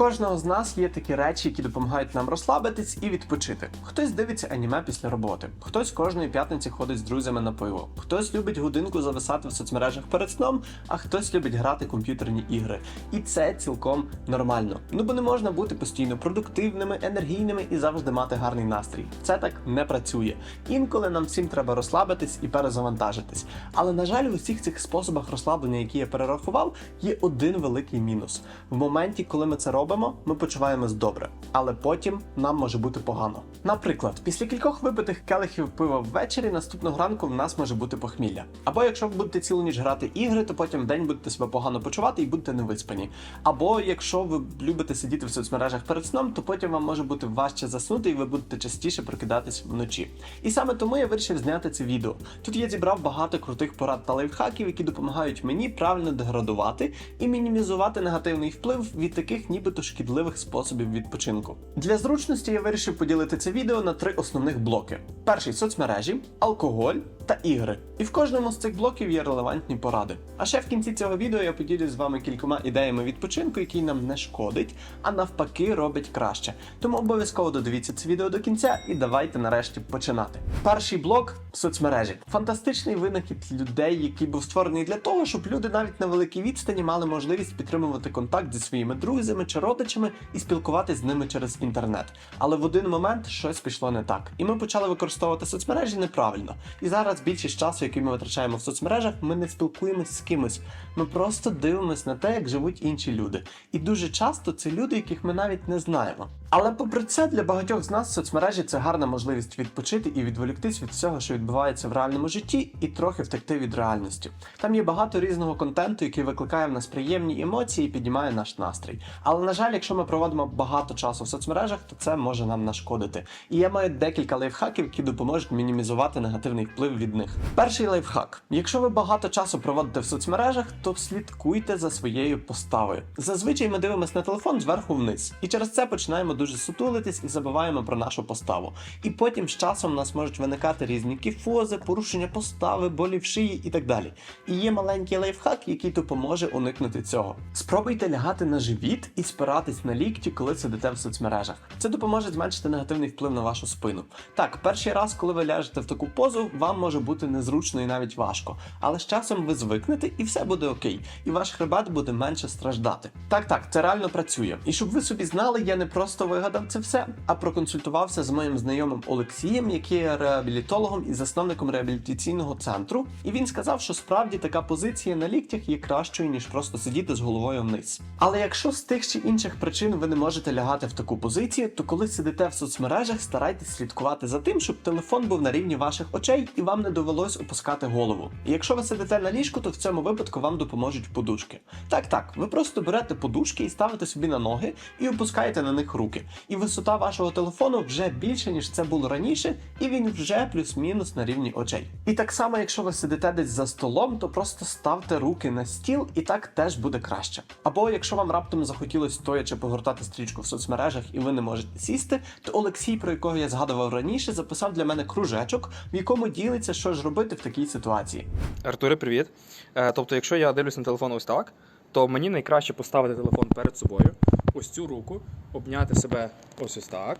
кожного з нас є такі речі, які допомагають нам розслабитись і відпочити. Хтось дивиться аніме після роботи, хтось кожної п'ятниці ходить з друзями на пиво, хтось любить годинку зависати в соцмережах перед сном, а хтось любить грати комп'ютерні ігри. І це цілком нормально. Ну бо не можна бути постійно продуктивними, енергійними і завжди мати гарний настрій. Це так не працює. Інколи нам всім треба розслабитись і перезавантажитись. Але на жаль, в усіх цих способах розслаблення, які я перерахував, є один великий мінус. В моменті, коли ми це робимо, ми почуваємось добре, але потім нам може бути погано. Наприклад, після кількох випитих келихів пива ввечері наступного ранку в нас може бути похмілля. Або якщо ви будете цілу ніч грати ігри, то потім в день будете себе погано почувати і будете невиспані. Або якщо ви любите сидіти в соцмережах перед сном, то потім вам може бути важче заснути, і ви будете частіше прокидатись вночі. І саме тому я вирішив зняти це відео. Тут я зібрав багато крутих порад та лайфхаків, які допомагають мені правильно деградувати і мінімізувати негативний вплив від таких нібито шкідливих способів відпочинку. Для зручності я вирішив поділити це відео на три основних блоки: перший соцмережі, алкоголь та ігри. І в кожному з цих блоків є релевантні поради. А ще в кінці цього відео я поділюсь з вами кількома ідеями відпочинку, який нам не шкодить, а навпаки робить краще. Тому обов'язково додивіться це відео до кінця і давайте нарешті починати. Перший блок соцмережі. Фантастичний винахід людей, який був створений для того, щоб люди навіть на великій відстані мали можливість підтримувати контакт зі своїми друзями чи родичами і спілкуватись з ними через інтернет. Але в один момент щось пішло не так, і ми почали використовувати соцмережі неправильно. І зараз більшість часу, який ми витрачаємо в соцмережах, ми не спілкуємось з кимось. Ми просто дивимось на те, як живуть інші люди. І дуже часто це люди, яких ми навіть не знаємо. Але попри це, для багатьох з нас соцмережі це гарна можливість відпочити і відволіктись від всього, що відбувається в реальному житті, і трохи втекти від реальності. Там є багато різного контенту, який викликає в нас приємні емоції і піднімає наш настрій. Але на жаль, якщо ми проводимо багато часу в соцмережах, то це може нам нашкодити. І я маю декілька лайфхаків, які допоможуть мінімізувати негативний вплив від них. Перший лайфхак: якщо ви багато часу проводите в соцмережах, то слідкуйте за своєю поставою. Зазвичай ми дивимося на телефон зверху вниз, і через це починаємо дуже сутулитись і забуваємо про нашу поставу. І потім з часом у нас можуть виникати різні кіфози, порушення постави, болі в шиї і так далі. І є маленький лайфхак, який допоможе уникнути цього. Спробуйте лягати на живіт і спиратись на лікті, коли сидите в соцмережах. Це допоможе зменшити негативний вплив на вашу спину. Так, перший раз, коли ви ляжете в таку позу, вам може бути незручно і навіть важко, але з часом ви звикнете і все буде окей, і ваш хребет буде менше страждати. Так, так, це реально працює. І щоб ви собі знали, я не просто вигадав це все, а проконсультувався з моїм знайомим Олексієм, який є реабілітологом і засновником реабілітаційного центру. І він сказав, що справді така позиція на ліктях є кращою, ніж просто сидіти з головою вниз. Але якщо з тих чи інших причин ви не можете лягати в таку позицію, то коли сидите в соцмережах, старайтесь слідкувати за тим, щоб телефон був на рівні ваших очей і вам не довелось опускати голову. І якщо ви сидите на ліжку, то в цьому випадку вам допоможуть подушки. Так, так, ви просто берете подушки і ставите собі на ноги і опускаєте на них руки. І висота вашого телефону вже більше, ніж це було раніше, і він вже плюс-мінус на рівні очей. І так само, якщо ви сидите десь за столом, то просто ставте руки на стіл, і так теж буде краще. Або якщо вам раптом захотілося стоячи погортати стрічку в соцмережах і ви не можете сісти, то Олексій, про якого я згадував раніше, записав для мене кружечок, в якому ділиться, що ж робити в такій ситуації. Артуре, привіт. Е, тобто, якщо я дивлюсь на телефон ось так, то мені найкраще поставити телефон перед собою, ось цю руку, обняти себе ось ось так,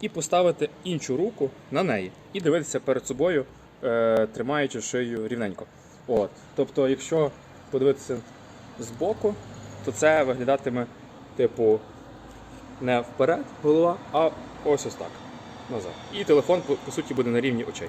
і поставити іншу руку на неї. І дивитися перед собою, е, тримаючи шию рівненько. От. Тобто, якщо подивитися збоку, то це виглядатиме, типу, не вперед голова, а ось ось так. Назад. І телефон, по, по суті, буде на рівні очей.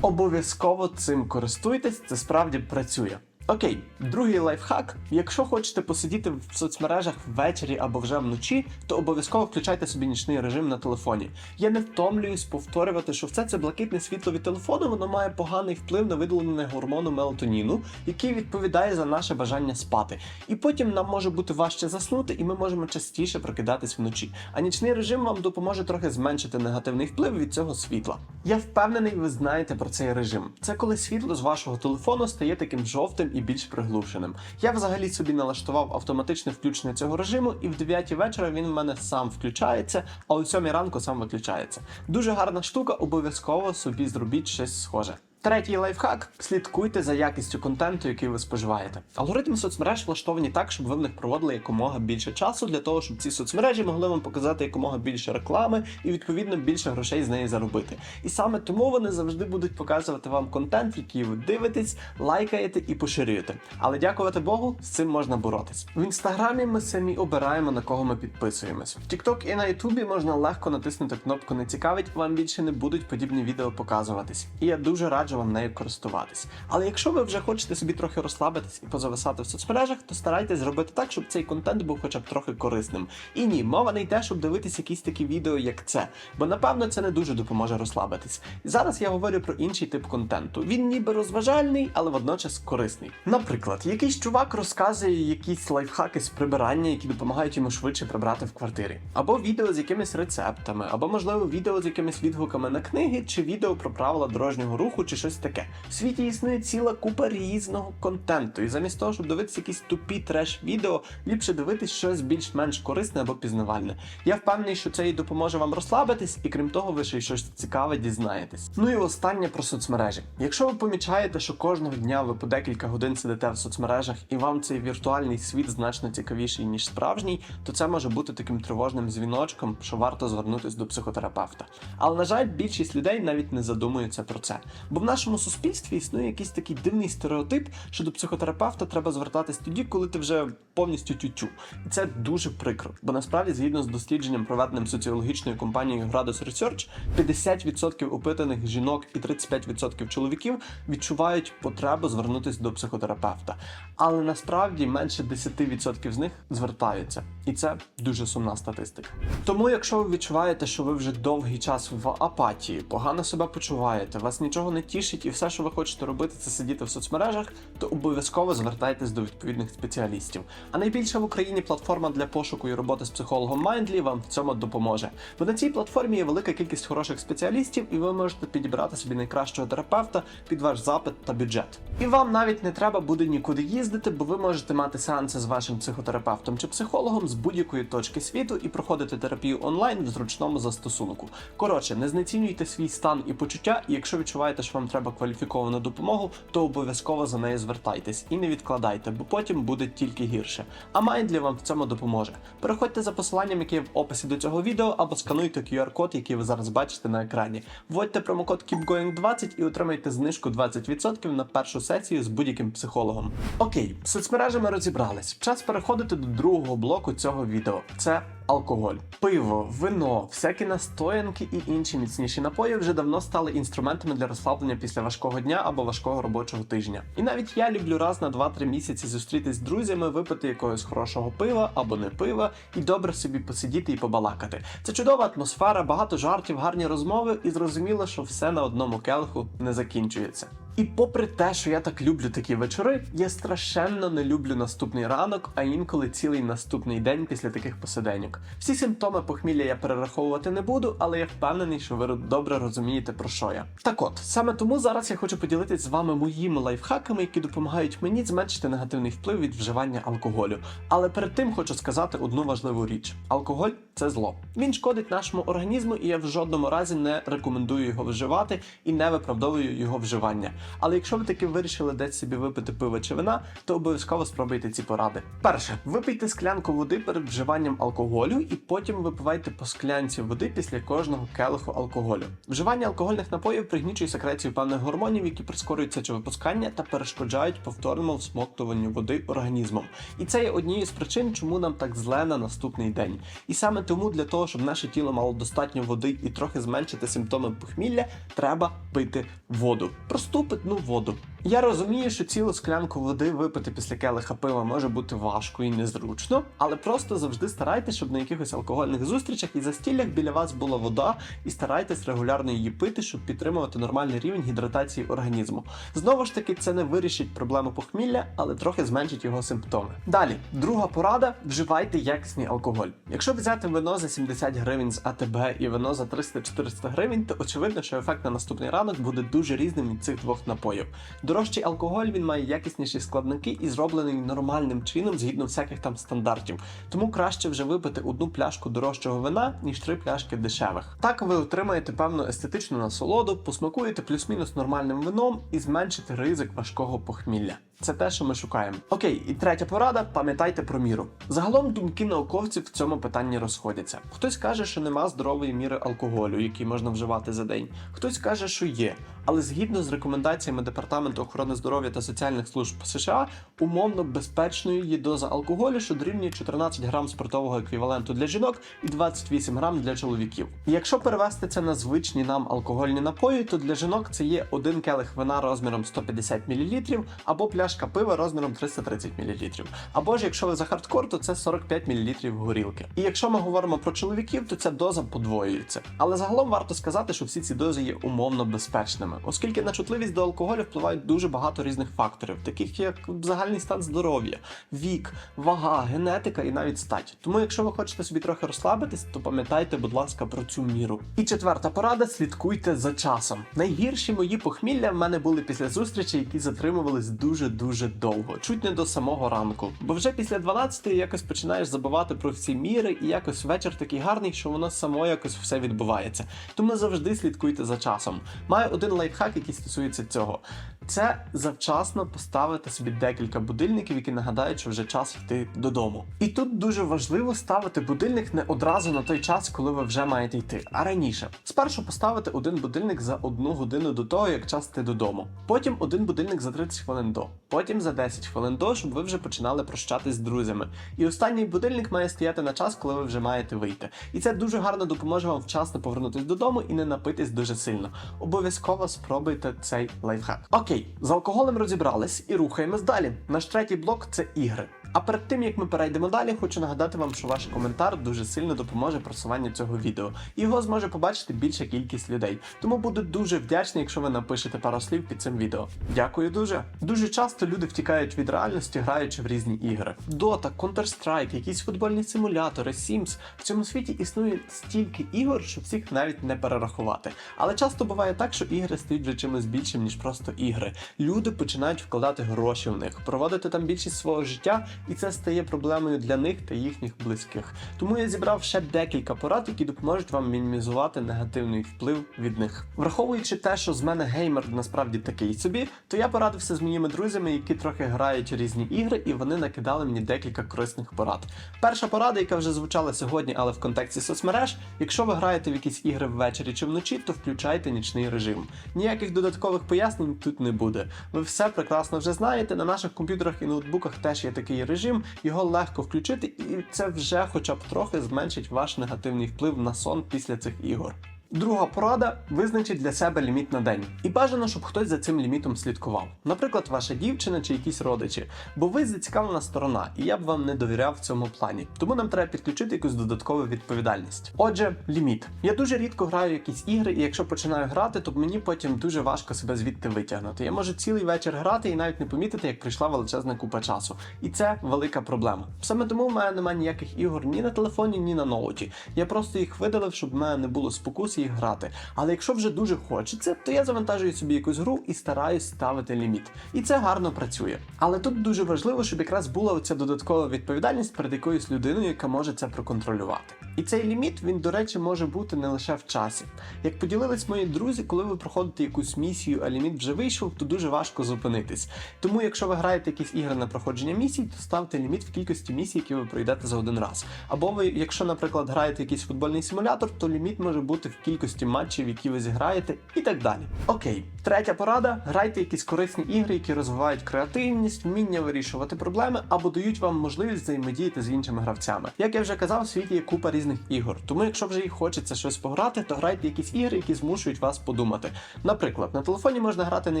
Обов'язково цим користуйтесь, це справді працює. Окей, другий лайфхак. Якщо хочете посидіти в соцмережах ввечері або вже вночі, то обов'язково включайте собі нічний режим на телефоні. Я не втомлююсь повторювати, що все це блакитне світло від телефону воно має поганий вплив на виділення гормону мелатоніну, який відповідає за наше бажання спати. І потім нам може бути важче заснути, і ми можемо частіше прокидатись вночі. А нічний режим вам допоможе трохи зменшити негативний вплив від цього світла. Я впевнений, ви знаєте про цей режим. Це коли світло з вашого телефону стає таким жовтим і більш приглушеним. Я взагалі собі налаштував автоматичне включення цього режиму, і в 9 вечора він в мене сам включається, а о 7 ранку сам виключається. Дуже гарна штука, обов'язково собі зробіть щось схоже. Третій лайфхак слідкуйте за якістю контенту, який ви споживаєте. Алгоритми соцмереж влаштовані так, щоб ви в них проводили якомога більше часу для того, щоб ці соцмережі могли вам показати якомога більше реклами і відповідно більше грошей з неї заробити. І саме тому вони завжди будуть показувати вам контент, який ви дивитесь, лайкаєте і поширюєте. Але дякувати Богу, з цим можна боротись. В інстаграмі ми самі обираємо на кого ми підписуємось. В TikTok і на Ютубі можна легко натиснути кнопку не цікавить, вам більше не будуть подібні відео показуватись. І я дуже раджу вам нею користуватись. Але якщо ви вже хочете собі трохи розслабитись і позависати в соцмережах, то старайтесь зробити так, щоб цей контент був хоча б трохи корисним. І ні, мова не йде, щоб дивитись якісь такі відео, як це, бо напевно це не дуже допоможе розслабитись. Зараз я говорю про інший тип контенту. Він ніби розважальний, але водночас корисний. Наприклад, якийсь чувак розказує якісь лайфхаки з прибирання, які допомагають йому швидше прибрати в квартирі, або відео з якимись рецептами, або можливо відео з якимись відгуками на книги, чи відео про правила дорожнього руху, чи щось таке. В світі існує ціла купа різного контенту, і замість того, щоб дивитися якісь тупі треш-відео, ліпше дивитись щось більш-менш корисне або пізнавальне. Я впевнений, що це і допоможе вам розслабитись, і крім того, ви ще й щось цікаве дізнаєтесь. Ну і останнє про соцмережі. Якщо ви помічаєте, що кожного дня ви по декілька годин сидите в соцмережах, і вам цей віртуальний світ значно цікавіший ніж справжній, то це може бути таким тривожним дзвіночком, що варто звернутися до психотерапевта. Але на жаль, більшість людей навіть не задумуються про це. Бо нашому суспільстві існує якийсь такий дивний стереотип, що до психотерапевта треба звертатись тоді, коли ти вже повністю тютю. І це дуже прикро. Бо насправді, згідно з дослідженням, проведеним соціологічною компанією Gradus Research, 50% опитаних жінок і 35% чоловіків відчувають потребу звернутися до психотерапевта. Але насправді менше 10% з них звертаються, і це дуже сумна статистика. Тому, якщо ви відчуваєте, що ви вже довгий час в апатії, погано себе почуваєте, вас нічого не тішить, і все, що ви хочете робити, це сидіти в соцмережах, то обов'язково звертайтесь до відповідних спеціалістів. А найбільша в Україні платформа для пошуку і роботи з психологом Mindly вам в цьому допоможе. Бо на цій платформі є велика кількість хороших спеціалістів, і ви можете підібрати собі найкращого терапевта під ваш запит та бюджет. І вам навіть не треба буде нікуди їздити, бо ви можете мати сеанси з вашим психотерапевтом чи психологом з будь-якої точки світу і проходити терапію онлайн в зручному застосунку. Коротше, не знецінюйте свій стан і почуття, і якщо відчуваєте, що вам треба кваліфіковану допомогу, то обов'язково за нею звертайтесь і не відкладайте, бо потім буде тільки гірше. А Mindly вам в цьому допоможе. Переходьте за посиланням, яке є в описі до цього відео, або скануйте QR-код, який ви зараз бачите на екрані. Вводьте промокод KeepGoing20 і отримайте знижку 20% на першу сесію з будь-яким психологом. Окей, соцмережами розібрались. Час переходити до другого блоку цього відео. Це алкоголь, пиво, вино, всякі настоянки і інші міцніші напої вже давно стали інструментами для розслаблення після важкого дня або важкого робочого тижня. І навіть я люблю раз на 2-3 місяці зустрітись з друзями, випити якогось хорошого пива або не пива, і добре собі посидіти і побалакати. Це чудова атмосфера, багато жартів, гарні розмови, і зрозуміло, що все на одному келиху не закінчується. І попри те, що я так люблю такі вечори, я страшенно не люблю наступний ранок, а інколи цілий наступний день після таких посиденьок. Всі симптоми похмілля я перераховувати не буду, але я впевнений, що ви добре розумієте про що я. Так от, саме тому зараз я хочу поділитися з вами моїми лайфхаками, які допомагають мені зменшити негативний вплив від вживання алкоголю. Але перед тим хочу сказати одну важливу річ: алкоголь це зло. Він шкодить нашому організму, і я в жодному разі не рекомендую його вживати і не виправдовую його вживання. Але якщо ви таки вирішили десь собі випити пиво чи вина, то обов'язково спробуйте ці поради. Перше, випийте склянку води перед вживанням алкоголю, і потім випивайте по склянці води після кожного келиху алкоголю. Вживання алкогольних напоїв пригнічує секрецію певних гормонів, які прискорюють сечовипускання та перешкоджають повторному всмоктуванню води організмом. І це є однією з причин, чому нам так зле на наступний день. І саме тому для того, щоб наше тіло мало достатньо води і трохи зменшити симптоми похмілля, треба пити воду. Просту питну воду. Я розумію, що цілу склянку води випити після келиха пива може бути важко і незручно, але просто завжди старайтесь, щоб на якихось алкогольних зустрічах і застіллях біля вас була вода, і старайтесь регулярно її пити, щоб підтримувати нормальний рівень гідратації організму. Знову ж таки, це не вирішить проблему похмілля, але трохи зменшить його симптоми. Далі, друга порада: вживайте якісний алкоголь. Якщо взяти вино за 70 гривень з АТБ і вино за 300-400 гривень, то очевидно, що ефект на наступний ранок буде дуже різним від цих двох двох напоїв. Дорожчий алкоголь він має якісніші складники і зроблений нормальним чином згідно всяких там стандартів. Тому краще вже випити одну пляшку дорожчого вина, ніж три пляшки дешевих. Так ви отримаєте певну естетичну насолоду, посмакуєте плюс-мінус нормальним вином і зменшите ризик важкого похмілля. Це те, що ми шукаємо. Окей, і третя порада: пам'ятайте про міру. Загалом думки науковців в цьому питанні розходяться. Хтось каже, що нема здорової міри алкоголю, який можна вживати за день. Хтось каже, що є. Але згідно з рекомендаціями Департаменту охорони здоров'я та соціальних служб США, умовно безпечною є доза алкоголю, що дорівнює 14 грам спиртового еквіваленту для жінок і 28 грам для чоловіків. Якщо перевести це на звичні нам алкогольні напої, то для жінок це є один келих вина розміром 150 мл або пляшка пива розміром 330 мл. Або ж якщо ви за хардкор, то це 45 мл горілки. І якщо ми говоримо про чоловіків, то ця доза подвоюється. Але загалом варто сказати, що всі ці дози є умовно безпечними, оскільки на чутливість до алкоголю впливають дуже багато різних факторів, таких як загальний стан здоров'я, вік, вага, генетика і навіть стать. Тому, якщо ви хочете собі трохи розслабитись, то пам'ятайте, будь ласка, про цю міру. І четверта порада: слідкуйте за часом. Найгірші мої похмілля в мене були після зустрічі, які затримувались дуже дуже довго, чуть не до самого ранку. Бо вже після 12 якось починаєш забувати про всі міри, і якось вечір такий гарний, що воно само якось все відбувається. Тому завжди слідкуйте за часом. Маю один лайфхак, який стосується цього. Це завчасно поставити собі декілька будильників, які нагадають, що вже час йти додому. І тут дуже важливо ставити будильник не одразу на той час, коли ви вже маєте йти, а раніше. Спершу поставити один будильник за одну годину до того, як час йти додому. Потім один будильник за 30 хвилин до, потім за 10 хвилин до, щоб ви вже починали прощатись з друзями. І останній будильник має стояти на час, коли ви вже маєте вийти. І це дуже гарно допоможе вам вчасно повернутись додому і не напитись дуже сильно. Обов'язково спробуйте цей лайфхак. Окей, з алкоголем розібрались і рухаємось далі. Наш третій блок це ігри. А перед тим як ми перейдемо далі, хочу нагадати вам, що ваш коментар дуже сильно допоможе просуванню цього відео. Його зможе побачити більша кількість людей. Тому буду дуже вдячний, якщо ви напишете пару слів під цим відео. Дякую дуже. Дуже часто люди втікають від реальності, граючи в різні ігри. Dota, Counter-Strike, якісь футбольні симулятори, Sims. В цьому світі існує стільки ігор, що всіх навіть не перерахувати. Але часто буває так, що ігри стають вже чимось більшим, ніж просто ігри. Люди починають вкладати гроші в них, проводити там більшість свого життя, і це стає проблемою для них та їхніх близьких. Тому я зібрав ще декілька порад, які допоможуть вам мінімізувати негативний вплив від них. Враховуючи те, що з мене геймер насправді такий собі, то я порадився з моїми друзями, які трохи грають різні ігри, і вони накидали мені декілька корисних порад. Перша порада, яка вже звучала сьогодні, але в контексті соцмереж, якщо ви граєте в якісь ігри ввечері чи вночі, то включайте нічний режим. Ніяких додаткових пояснень тут не буде. Ви все прекрасно вже знаєте. На наших комп'ютерах і ноутбуках теж є такий режим, його легко включити, і це вже хоча б трохи зменшить ваш негативний вплив на сон після цих ігор. Друга порада визначить для себе ліміт на день. І бажано, щоб хтось за цим лімітом слідкував. Наприклад, ваша дівчина чи якісь родичі. Бо ви зацікавлена сторона, і я б вам не довіряв в цьому плані. Тому нам треба підключити якусь додаткову відповідальність. Отже, ліміт. Я дуже рідко граю якісь ігри, і якщо починаю грати, то мені потім дуже важко себе звідти витягнути. Я можу цілий вечір грати і навіть не помітити, як прийшла величезна купа часу. І це велика проблема. Саме тому в мене немає ніяких ігор ні на телефоні, ні на ноуті. Я просто їх видалив, щоб в мене не було спокус їх грати. Але якщо вже дуже хочеться, то я завантажую собі якусь гру і стараюсь ставити ліміт. І це гарно працює. Але тут дуже важливо, щоб якраз була оця додаткова відповідальність перед якоюсь людиною, яка може це проконтролювати. І цей ліміт, він, до речі, може бути не лише в часі. Як поділились мої друзі, коли ви проходите якусь місію, а ліміт вже вийшов, то дуже важко зупинитись. Тому, якщо ви граєте якісь ігри на проходження місій, то ставте ліміт в кількості місій, які ви пройдете за один раз. Або ви, якщо, наприклад, граєте якийсь футбольний симулятор, то ліміт може бути в кількості матчів, які ви зіграєте, і так далі. Окей, третя порада: грайте якісь корисні ігри, які розвивають креативність, вміння вирішувати проблеми або дають вам можливість взаємодіяти з іншими гравцями. Як я вже казав, в світі є купа різних ігор. Тому, якщо вже і хочеться щось пограти, то грайте якісь ігри, які змушують вас подумати. Наприклад, на телефоні можна грати на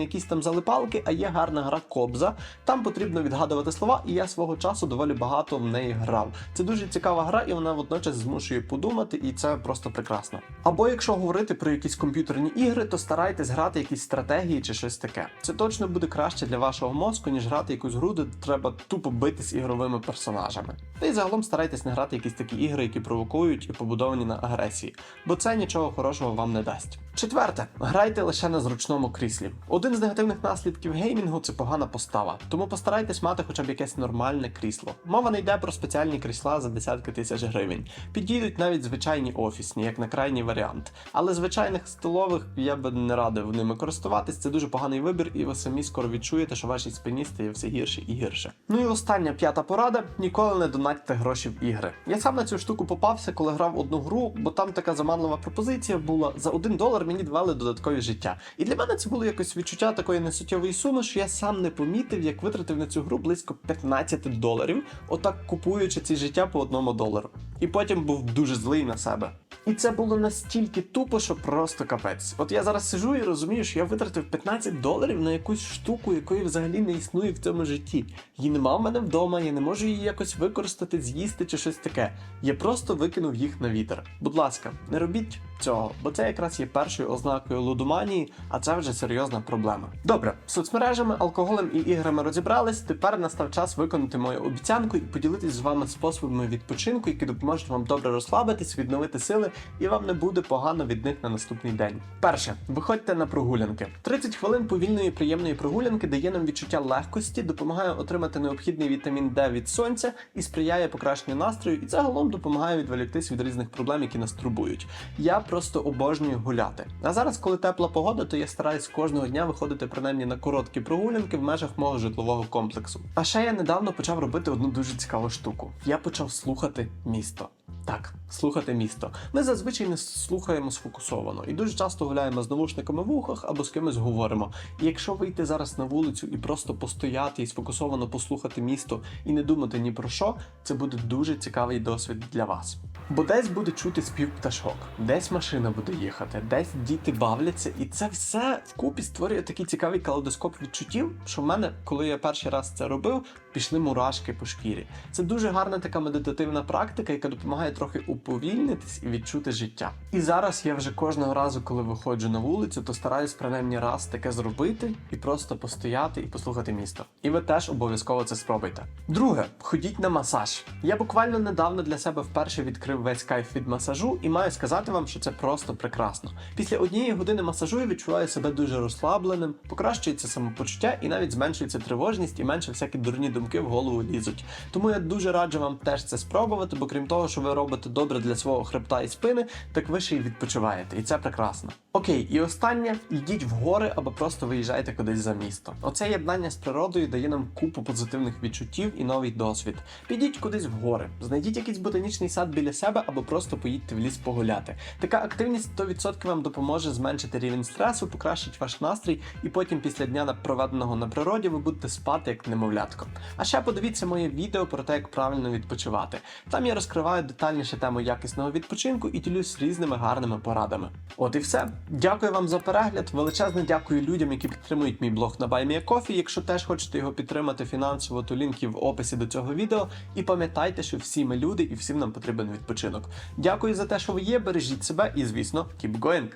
якісь там залипалки, а є гарна гра Кобза. Там потрібно відгадувати слова, і я свого часу доволі багато в неї грав. Це дуже цікава гра, і вона водночас змушує подумати, і це просто прекрасно. Або якщо говорити про якісь комп'ютерні ігри, то старайтесь грати якісь стратегії чи щось таке. Це точно буде краще для вашого мозку, ніж грати якусь гру, де треба тупо бити з ігровими персонажами. Та й загалом старайтесь не грати якісь такі ігри, які провокують і побудовані на агресії, бо це нічого хорошого вам не дасть. Четверте, грайте лише на зручному кріслі. Один з негативних наслідків геймінгу це погана постава, тому постарайтесь мати хоча б якесь нормальне крісло. Мова не йде про спеціальні крісла за десятки тисяч гривень. Підійдуть навіть звичайні офісні, як на крайній варіант. Але звичайних столових я би не радив ними користуватись. Це дуже поганий вибір, і ви самі скоро відчуєте, що вашій спині стає все гірше і гірше. Ну і остання п'ята порада: ніколи не донатьте гроші в ігри. Я сам на цю штуку попався, коли грав одну гру, бо там така заманлива пропозиція була. За один долар мені давали додаткові життя. І для мене це було якось відчуття такої несуттєвої суми, що я сам не помітив, як витратив на цю гру близько 15 доларів, отак купуючи ці життя по одному долару. І потім був дуже злий на себе. І це було настільки тупо, що просто капець. От я зараз сижу і розумію, що я витратив 15 доларів на якусь штуку, якої взагалі не існує в цьому житті. Її нема в мене вдома, я не можу її якось використати, з'їсти чи щось таке. Я просто викинув їх на вітер. Будь ласка, не робіть цього, бо це якраз є першою ознакою лудоманії, а це вже серйозна проблема. Добре, соцмережами, алкоголем і іграми розібрались. Тепер настав час виконати мою обіцянку і поділитись з вами способами відпочинку, які допоможуть вам добре розслабитись, відновити сили, і вам не буде погано від них на наступний день. Перше, виходьте на прогулянки. 30 хвилин повільної приємної прогулянки дає нам відчуття легкості, допомагає отримати необхідний вітамін Д від сонця і сприяє покращенню настрою, і загалом допомагає відволіктись від різних проблем, які нас турбують. Я просто обожнюю гуляти. А зараз, коли тепла погода, то я стараюсь кожного дня виходити принаймні на короткі прогулянки в межах мого житлового комплексу. А ще я недавно почав робити одну дуже цікаву штуку. Я почав слухати місто. Так, слухати місто. Ми зазвичай не слухаємо сфокусовано і дуже часто гуляємо з навушниками в ухах або з кимось говоримо. І якщо вийти зараз на вулицю і просто постояти і сфокусовано послухати місто і не думати ні про що, це буде дуже цікавий досвід для вас. Бо десь буде чути спів пташок, десь машина буде їхати, десь діти бавляться, і це все вкупі створює такий цікавий калейдоскоп відчуттів, що в мене, коли я перший раз це робив, пішли мурашки по шкірі. Це дуже гарна така медитативна практика, яка допомагає трохи уповільнитись і відчути життя. І зараз я вже кожного разу, коли виходжу на вулицю, то стараюсь принаймні раз таке зробити і просто постояти і послухати місто. І ви теж обов'язково це спробуйте. Друге, ходіть на масаж. Я буквально недавно для себе вперше відкрив весь кайф від масажу і маю сказати вам, що це просто прекрасно. Після однієї години масажу я відчуваю себе дуже розслабленим, покращується самопочуття і навіть зменшується тривожність і менше всякі дурні думки в голову лізуть. Тому я дуже раджу вам теж це спробувати, бо крім того, що ви робите добре для свого хребта і спини, так ви ще й відпочиваєте, і це прекрасно. Окей, і останнє йдіть в гори або просто виїжджайте кудись за місто. Оце єднання з природою дає нам купу позитивних відчуттів і новий досвід. Підіть кудись в гори, знайдіть якийсь ботанічний сад біля себе або просто поїдьте в ліс погуляти. Така активність 100% вам допоможе зменшити рівень стресу, покращить ваш настрій, і потім після дня проведеного на природі ви будете спати як немовлятко. А ще подивіться моє відео про те, як правильно відпочивати. Там я розкриваю детальніше тему якісного відпочинку і ділюсь різними гарними порадами. От і все. Дякую вам за перегляд. Величезне дякую людям, які підтримують мій блог на BuyMeACoffee. Якщо теж хочете його підтримати фінансово, то лінки в описі до цього відео. І пам'ятайте, що всі ми люди і всім нам потрібен відпочинок. Дякую за те, що ви є. Бережіть себе і, звісно, keep going!